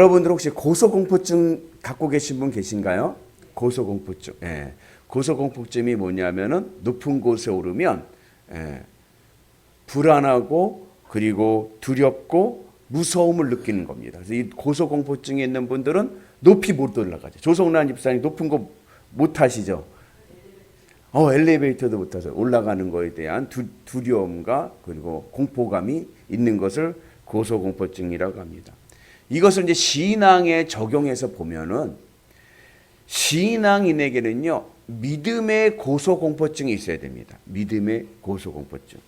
여러분들 혹시 고소공포증 갖고 계신 분 계신가요? 고소공포증. 예. 고소공포증이 뭐냐면은 높은 곳에 오르면 예. 불안하고 그리고 두렵고 무서움을 느끼는 겁니다. 그래서 이 고소공포증이 있는 분들은 높이 못 올라가죠. 조성란 집사님 높은 거 못 타시죠? 어, 엘리베이터도 못 타서 올라가는 거에 대한 두, 두려움과 그리고 공포감이 있는 것을 고소공포증이라고 합니다. 이것을 이제 신앙에 적용해서 보면은 신앙인에게는요 믿음의 고소공포증이 있어야 됩니다. 믿음의 고소공포증.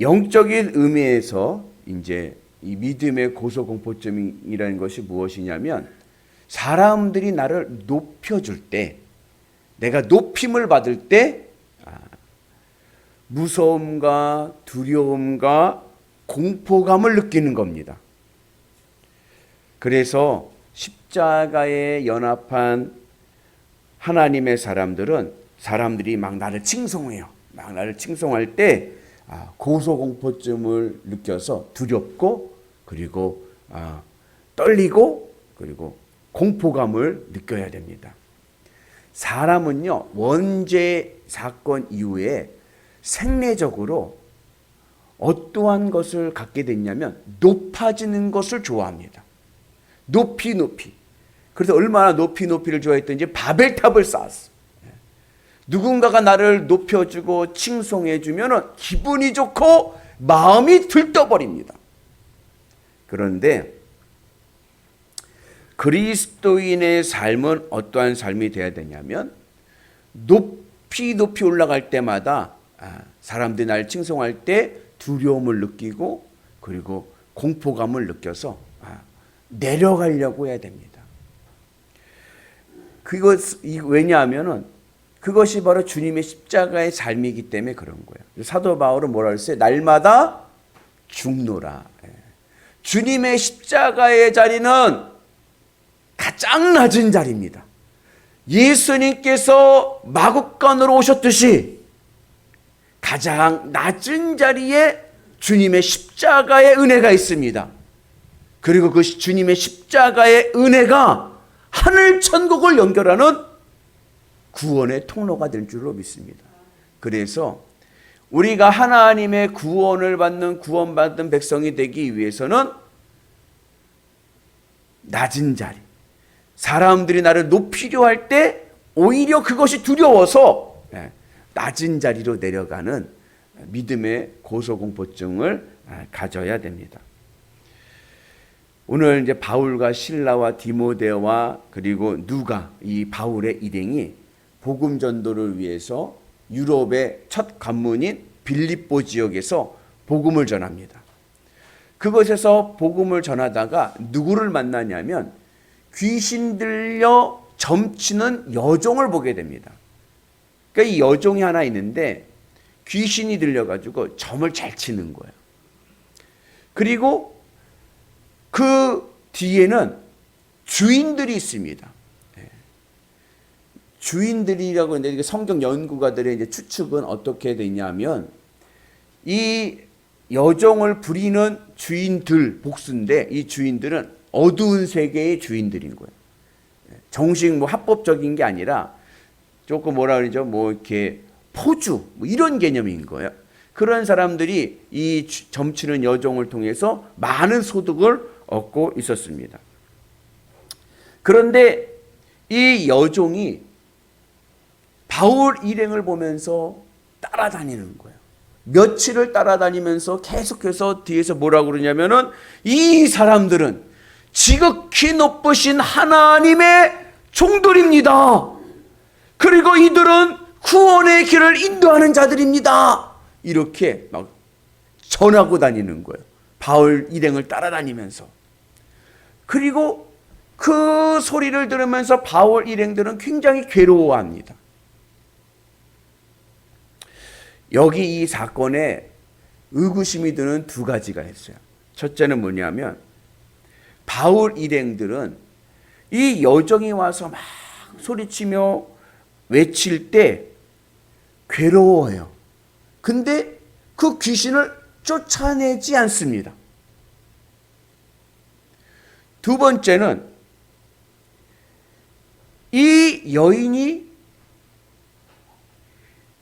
영적인 의미에서 이제 이 믿음의 고소공포증이라는 것이 무엇이냐면 사람들이 나를 높여줄 때 내가 높임을 받을 때 아, 무서움과 두려움과 공포감을 느끼는 겁니다. 그래서 십자가에 연합한 하나님의 사람들은 사람들이 막 나를 칭송해요. 막 나를 칭송할 때 아, 고소공포증을 느껴서 두렵고 그리고 아, 떨리고 그리고 공포감을 느껴야 됩니다. 사람은요 원죄 사건 이후에 생리적으로 어떠한 것을 갖게 됐냐면 높아지는 것을 좋아합니다. 높이 높이. 그래서 얼마나 높이 높이를 좋아했던지 바벨탑을 쌓았어. 누군가가 나를 높여주고 칭송해주면 기분이 좋고 마음이 들떠버립니다. 그런데 그리스도인의 삶은 어떠한 삶이 되어야 되냐면 높이 높이 올라갈 때마다 아, 사람들이 날 칭송할 때 두려움을 느끼고 그리고 공포감을 느껴서 아, 내려가려고 해야 됩니다. 그것 왜냐하면은 그것이 바로 주님의 십자가의 삶이기 때문에 그런 거예요. 사도 바울은 뭐라 그랬어요? 날마다 죽노라. 예. 주님의 십자가의 자리는 가장 낮은 자리입니다. 예수님께서 마국간으로 오셨듯이 가장 낮은 자리에 주님의 십자가의 은혜가 있습니다. 그리고 그 주님의 십자가의 은혜가 하늘 천국을 연결하는 구원의 통로가 될 줄로 믿습니다. 그래서 우리가 하나님의 구원을 받는 구원받은 백성이 되기 위해서는 낮은 자리, 사람들이 나를 높이려 할 때 오히려 그것이 두려워서 예, 낮은 자리로 내려가는 믿음의 고소공포증을 아, 가져야 됩니다. 오늘 이제 바울과 신라와 디모데와 그리고 누가 이 바울의 일행이 복음 전도를 위해서 유럽의 첫 관문인 빌립보 지역에서 복음을 전합니다. 그곳에서 복음을 전하다가 누구를 만나냐면 귀신 들려 점치는 여종을 보게 됩니다. 그러니까 이 여종이 하나 있는데 귀신이 들려가지고 점을 잘 치는 거예요. 그리고 그 뒤에는 주인들이 있습니다. 예. 주인들이라고 하는데 성경 연구가들의 이제 추측은 어떻게 되냐면 이 여종을 부리는 주인들 복수인데 이 주인들은 어두운 세계의 주인들인 거예요. 예. 정식 뭐 합법적인 게 아니라 조금 뭐라 그러죠? 뭐 이렇게 포주 뭐 이런 개념인 거예요. 그런 사람들이 이 점치는 여종을 통해서 많은 소득을 얻고 있었습니다. 그런데 이 여종이 바울 일행을 보면서 따라다니는 거예요. 며칠을 따라다니면서 계속해서 뒤에서 뭐라고 그러냐면은 이 사람들은 지극히 높으신 하나님의 종들입니다. 그리고 이들은 구원의 길을 인도하는 자들입니다. 이렇게 막 전하고 다니는 거예요. 바울 일행을 따라다니면서. 그리고 그 소리를 들으면서 바울 일행들은 굉장히 괴로워합니다. 여기 이 사건에 의구심이 드는 두 가지가 있어요. 첫째는 뭐냐면 바울 일행들은 이 여정이 와서 막 소리치며 외칠 때 괴로워요. 근데 그 귀신을 쫓아내지 않습니다. 두 번째는 이 여인이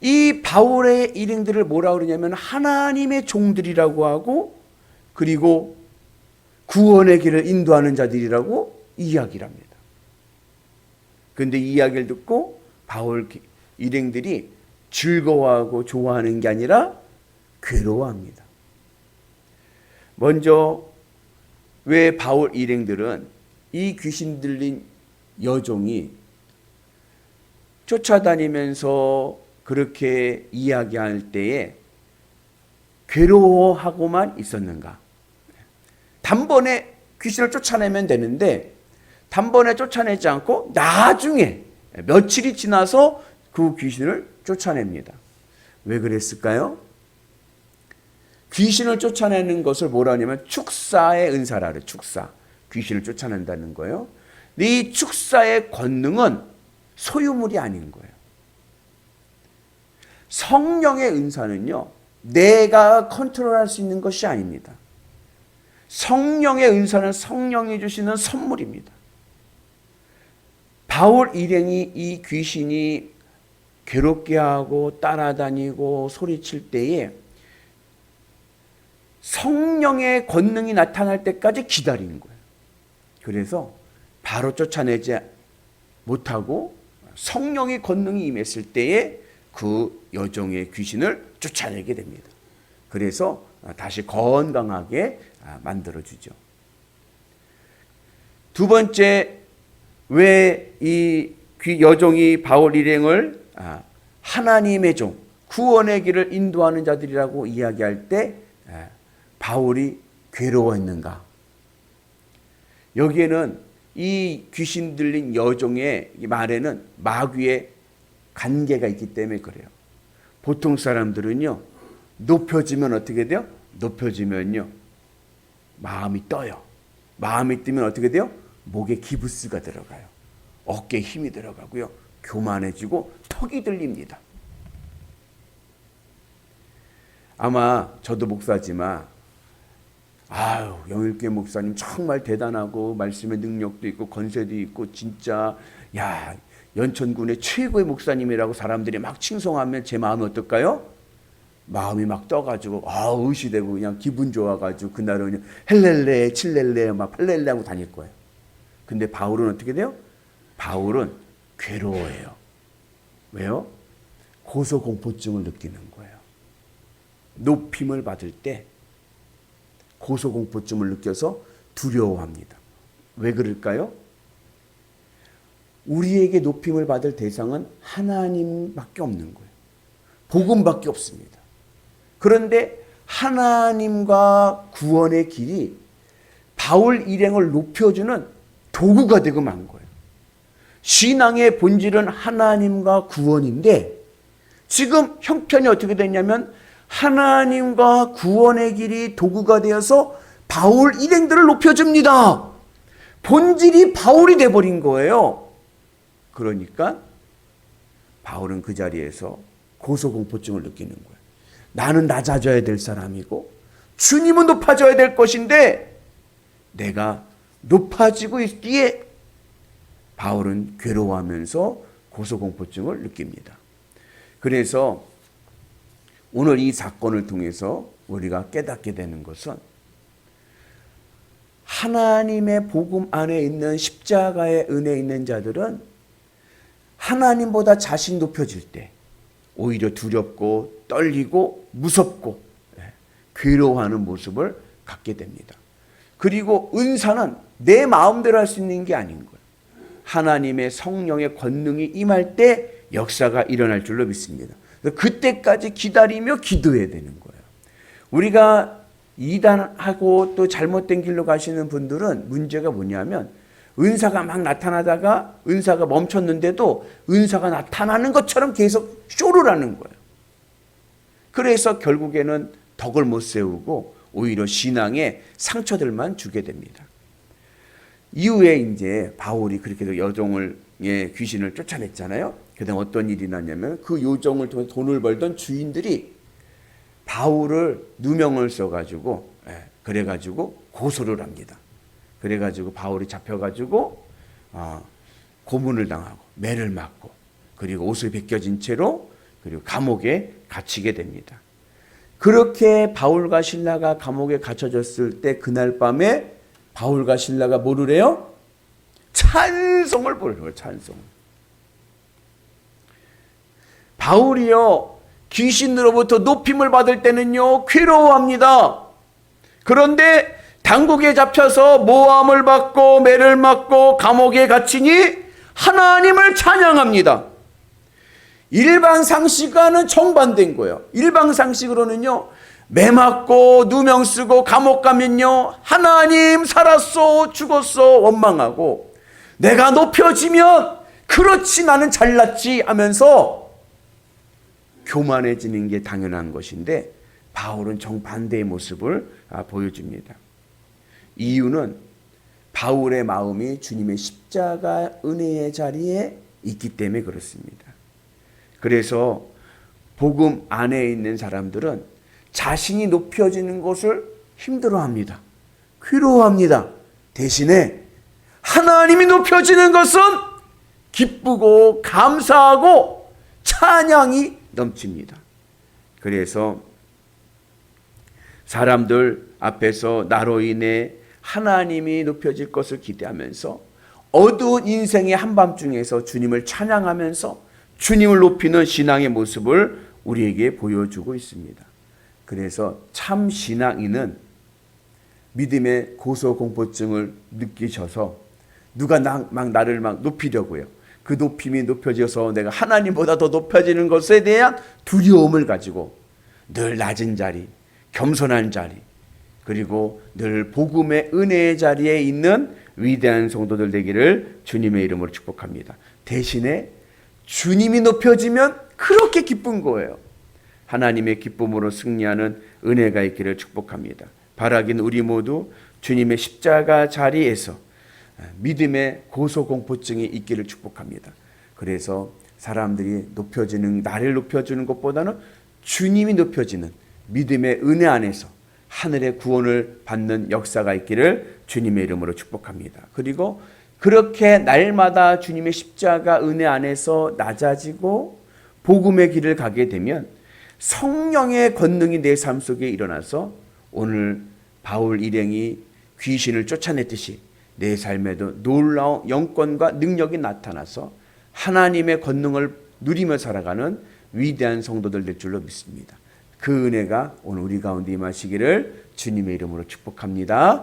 이 바울의 일행들을 뭐라 그러냐면 하나님의 종들이라고 하고 그리고 구원의 길을 인도하는 자들이라고 이야기를 합니다. 그런데 이 이야기를 듣고 바울 일행들이 즐거워하고 좋아하는 게 아니라 괴로워합니다. 먼저 왜 바울 일행들은 이 귀신 들린 여종이 쫓아다니면서 그렇게 이야기할 때에 괴로워하고만 있었는가? 단번에 귀신을 쫓아내면 되는데 단번에 쫓아내지 않고 나중에 며칠이 지나서 그 귀신을 쫓아냅니다. 왜 그랬을까요? 귀신을 쫓아내는 것을 뭐라 하냐면 축사의 은사라 그래. 축사. 귀신을 쫓아낸다는 거예요. 이 축사의 권능은 소유물이 아닌 거예요. 성령의 은사는요. 내가 컨트롤할 수 있는 것이 아닙니다. 성령의 은사는 성령이 주시는 선물입니다. 바울 일행이 이 귀신이 괴롭게 하고 따라다니고 소리칠 때에 성령의 권능이 나타날 때까지 기다리는 거예요. 그래서 바로 쫓아내지 못하고 성령의 권능이 임했을 때에 그 여종의 귀신을 쫓아내게 됩니다. 그래서 다시 건강하게 만들어주죠. 두 번째, 왜 이 여종이 바울 일행을 하나님의 종, 구원의 길을 인도하는 자들이라고 이야기할 때 바울이 괴로워했는가? 여기에는 이 귀신 들린 여종의 말에는 마귀의 관계가 있기 때문에 그래요. 보통 사람들은요, 높여지면 어떻게 돼요? 높여지면요, 마음이 떠요. 마음이 뜨면 어떻게 돼요? 목에 기부스가 들어가요. 어깨에 힘이 들어가고요. 교만해지고 턱이 들립니다. 아마 저도 목사지만 아유 영일교 목사님 정말 대단하고 말씀의 능력도 있고 건세도 있고 진짜 야 연천군의 최고의 목사님이라고 사람들이 막 칭송하면 제 마음이 어떨까요? 마음이 막 떠가지고 아 의시되고 그냥 기분 좋아가지고 그날은 헬렐레 칠렐레 막 팔렐레 하고 다닐 거예요. 근데 바울은 어떻게 돼요? 바울은 괴로워해요. 왜요? 고소공포증을 느끼는 거예요. 높임을 받을 때 고소공포증을 느껴서 두려워합니다. 왜 그럴까요? 우리에게 높임을 받을 대상은 하나님밖에 없는 거예요. 복음밖에 없습니다. 그런데 하나님과 구원의 길이 바울 일행을 높여주는 도구가 되고 만 거예요. 신앙의 본질은 하나님과 구원인데 지금 형편이 어떻게 됐냐면 하나님과 구원의 길이 도구가 되어서 바울 일행들을 높여줍니다. 본질이 바울이 돼버린 거예요. 그러니까 바울은 그 자리에서 고소공포증을 느끼는 거예요. 나는 낮아져야 될 사람이고 주님은 높아져야 될 것인데 내가 높아지고 있기에 바울은 괴로워하면서 고소공포증을 느낍니다. 그래서 오늘 이 사건을 통해서 우리가 깨닫게 되는 것은 하나님의 복음 안에 있는 십자가의 은혜 있는 자들은 하나님보다 자신 높여질 때 오히려 두렵고 떨리고 무섭고 예, 괴로워하는 모습을 갖게 됩니다. 그리고 은사는 내 마음대로 할 수 있는 게 아닌 거예요. 하나님의 성령의 권능이 임할 때 역사가 일어날 줄로 믿습니다. 그때까지 기다리며 기도해야 되는 거예요. 우리가 이단하고 또 잘못된 길로 가시는 분들은 문제가 뭐냐면 은사가 막 나타나다가 은사가 멈췄는데도 은사가 나타나는 것처럼 계속 쇼를 하는 거예요. 그래서 결국에는 덕을 못 세우고 오히려 신앙에 상처들만 주게 됩니다. 이후에 이제 바울이 그렇게 여종을 예, 귀신을 쫓아냈잖아요. 그다음 어떤 일이 났냐면 그 요정을 통해 돈을 벌던 주인들이 바울을 누명을 써가지고 예, 그래가지고 고소를 합니다. 그래가지고 바울이 잡혀가지고 어, 고문을 당하고 매를 맞고 그리고 옷을 벗겨진 채로 그리고 감옥에 갇히게 됩니다. 그렇게 바울과 신라가 감옥에 갇혀졌을 때 그날 밤에 바울과 신라가 뭐를 해요? 찬 송을 부르는 찬송. 바울이요 귀신으로부터 높임을 받을 때는요 괴로워합니다. 그런데 당국에 잡혀서 모함을 받고 매를 맞고 감옥에 갇히니 하나님을 찬양합니다. 일반 상식과는 정반대인 거예요. 일반 상식으로는요, 매 맞고 누명 쓰고 감옥 가면요, 하나님 살았어, 죽었어, 원망하고, 내가 높여지면, 그렇지, 나는 잘났지 하면서 교만해지는 게 당연한 것인데, 바울은 정반대의 모습을 아, 보여줍니다. 이유는 바울의 마음이 주님의 십자가 은혜의 자리에 있기 때문에 그렇습니다. 그래서 복음 안에 있는 사람들은 자신이 높여지는 것을 힘들어합니다. 괴로워합니다. 대신에 하나님이 높여지는 것은 기쁘고 감사하고 찬양이 넘칩니다. 그래서 사람들 앞에서 나로 인해 하나님이 높여질 것을 기대하면서 어두운 인생의 한밤중에서 주님을 찬양하면서 주님을 높이는 신앙의 모습을 우리에게 보여주고 있습니다. 그래서 참 신앙인은 믿음의 고소공포증을 느끼셔서 누가 나, 막 나를 막 높이려고요. 그 높임이 높여져서 내가 하나님보다 더 높여지는 것에 대한 두려움을 가지고 늘 낮은 자리, 겸손한 자리, 그리고 늘 복음의 은혜의 자리에 있는 위대한 성도들 되기를 주님의 이름으로 축복합니다. 대신에 주님이 높여지면 그렇게 기쁜 거예요. 하나님의 기쁨으로 승리하는 은혜가 있기를 축복합니다. 바라긴 우리 모두 주님의 십자가 자리에서 믿음의 고소공포증이 있기를 축복합니다. 그래서 사람들이 높여지는 나를 높여주는 것보다는 주님이 높여지는 믿음의 은혜 안에서 하늘의 구원을 받는 역사가 있기를 주님의 이름으로 축복합니다. 그리고 그렇게 날마다 주님의 십자가 은혜 안에서 낮아지고 복음의 길을 가게 되면 성령의 권능이 내 삶 속에 일어나서 오늘 바울 일행이 귀신을 쫓아냈듯이 내 삶에도 놀라운 영권과 능력이 나타나서 하나님의 권능을 누리며 살아가는 위대한 성도들 될 줄로 믿습니다. 그 은혜가 오늘 우리 가운데 임하시기를 주님의 이름으로 축복합니다.